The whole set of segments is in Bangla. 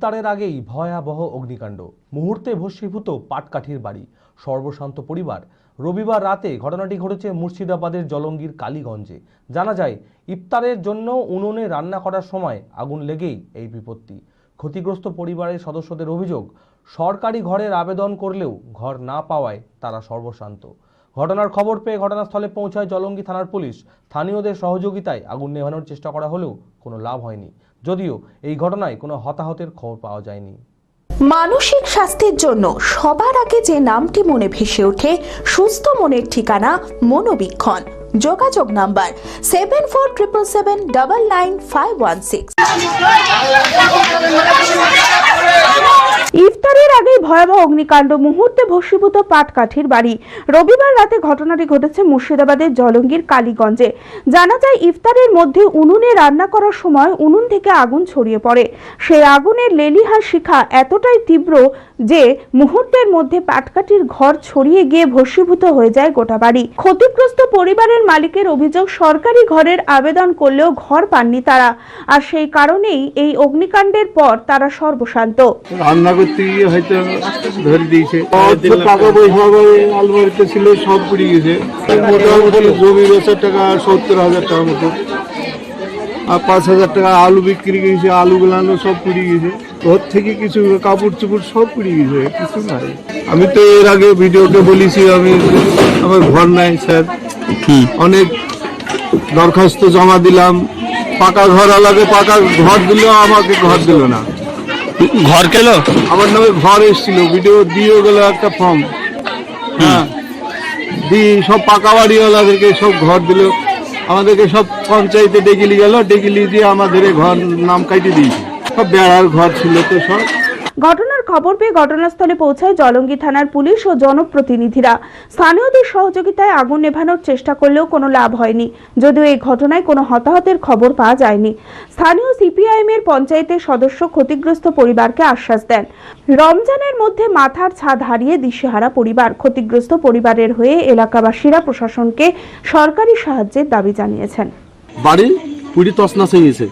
ইফতারের আগেই ভয়াবহ অগ্নিকাণ্ড। মুহূর্তে ভস্মীভূত পাটকাঠির বাড়ি। সর্বশান্ত পরিবার। রবিবার রাতে ঘটনাটি ঘটেছে মুর্শিদাবাদের জলঙ্গির কালীগঞ্জে। জানা যায়, ইফতারের জন্য উনুনে রান্না করার সময় আগুন লেগেই এই বিপত্তি। ক্ষতিগ্রস্ত পরিবারের সদস্যদের অভিযোগ, সরকারি ঘরের আবেদন করলেও ঘর না পাওয়ায় তারা সর্বশান্ত। ঘটনার খবর পেয়ে ঘটনাস্থলে পৌঁছায় জলঙ্গি থানার পুলিশ। স্থানীয়দের সহযোগিতায় আগুন নেভানোর চেষ্টা করা হলেও কোনো লাভ হয়নি। যদিও এই ঘটনায় কোনো হতাহতের খবর পাওয়া যায়নি। মানসিক স্বাস্থ্যের জন্য সবার আগে যে নামটি মনে ভেসে ওঠে, সুস্থ মনের ঠিকানা মনোবীক্ষণ। যোগাযোগ number seven four triple seven double nine five one six. ইফতারের আগে ভয়াবহ অগ্নিকাণ্ড। মুহূর্তে ভস্মীভূত পাটকাঠির বাড়ি। রবিবার রাতে ঘটনাটি ঘটেছে মুর্শিদাবাদের জলঙ্গির কালীগঞ্জে। জানা যায়, ইফতারের মধ্যে উনুনে রান্না করার সময় উনুন থেকে আগুন ছড়িয়ে পড়ে। সেই আগুনের লেলিহা শিখা এতটাই তীব্র যে মুহূর্তের মধ্যে পাটকাঠির ঘর ছড়িয়ে গিয়ে ভস্মীভূত হয়ে যায় গোটা বাড়ি। ক্ষতিগ্রস্ত পরিবারের মালিকের অভিযোগ, সরকারি ঘরের আবেদন করলেও ঘর পাননি তারা। আর সেই কারণেই এই অগ্নিকাণ্ডের পর তারা সর্বশান্ত। রান্না করতে গিয়ে হয়তো ধরে দিয়েছে। টাকা পয়সা আলমারিতে ছিল সব পুড়ে গেছে। মোটামুটি জমি বেচার টাকা সত্তর হাজার টাকার মতো। আর পাঁচ হাজার টাকা আলু বিক্রি করেছে আলু গুলানো সব পুড়ে গেছে। ঘর থেকে কিছু কাপড় চোপড় সব পুড়ে গেছে কিছু নাই। আমি তো এর আগে ভিডিওতে বলেছি আমি আমার ঘর নাই স্যার। অনেক দরখাস্ত জমা দিলাম। পাকা ঘর আলাদা পাকা ঘর দিলেও আমাকে ঘর দিল না। ঘর কেল আমার নামে ঘর এসেছিল ভিডিও দিয়ে গেল একটা ফর্ম হ্যাঁ। দিয়ে সব পাকা বাড়িওয়ালাদেরকে সব ঘর দিল। আমাদেরকে সব পঞ্চায়েতে ডেকিলি গেল ডেকিলি দিয়ে আমাদের ঘর নাম কাটিয়ে দিয়েছে। সব বেড়ার ঘর ছিল তো সব। ঘটনার খবর পেয়ে ঘটনাস্থলে পৌঁছায় জলঙ্গি থানার পুলিশ ও জনপ্রতিনিধিরা। স্থানীয়দের সহযোগিতায় আগুন নেভানোর চেষ্টা করলেও কোনো লাভ হয়নি। যদিও এই ঘটনায় কোনো হতাহতের খবর পাওয়া যায়নি। স্থানীয় সিপিআইএম এর পঞ্চায়েতের সদস্য ক্ষতিগ্রস্ত পরিবারকে আশ্বাস দেন। রমজানের মধ্যে মাথার ছাদ হারিয়ে দিশেহারা পরিবার ক্ষতিগ্রস্ত পরিবারের হয়ে এলাকাবাসীরা প্রশাসনকে সরকারি সাহায্যের দাবি জানিয়েছেন। বাড়ি পুরি তসনাস হয়ে গেছে।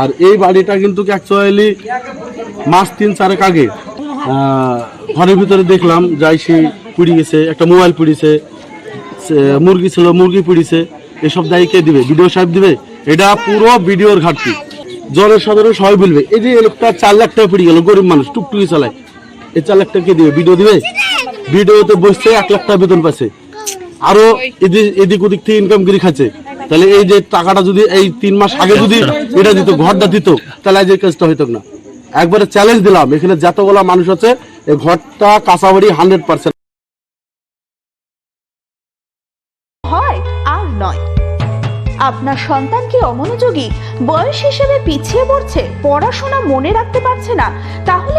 আর এই বাড়িটা কিন্তু অ্যাকচুয়ালি মাস তিন চারেক আগে ঘরের ভিতরে দেখলাম, যাই সে পুড়ি গেছে একটা মোবাইল পুড়িছে মুরগি ছিল, মুরগি পুড়িছে এসব দায়ী কে দিবে? ভিডিও সাহেব দিবে? এটা পুরো ভিডিওর ঘাটতি। জলের সাধারণ সবাই বলবে, এই যে লোকটা চার লাখ টাকা পুড়ে গেল, গরিব মানুষ, টুকটুকি চালায়। এই চার লাখ টাকা কে দিবে? ভিডিও দিবে? ভিডিওতে বসছে এক লাখ টাকা বেতন পাচ্ছে আরও এদিক এদিক ওদিক থেকে ইনকাম করে খাচ্ছে তাহলে এই যে টাকাটা যদি এই তিন মাস আগে যদি এটা দিত ঘরটা দিত তাহলে আজ এই কাজটা হইতো না একবারে চ্যালেঞ্জ দিলাম। এখানে যতগুলা মানুষ আছে এই ঘরটা কাঁচাবাড়ি হান্ড্রেড পার্সেন্ট হয় আর নয়। আপনার সন্তান কি অমনোযোগী? বয়স হিসেবে পিছিয়ে পড়ছে পড়াশোনা মনে রাখতে পারছে না তাহলে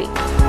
country.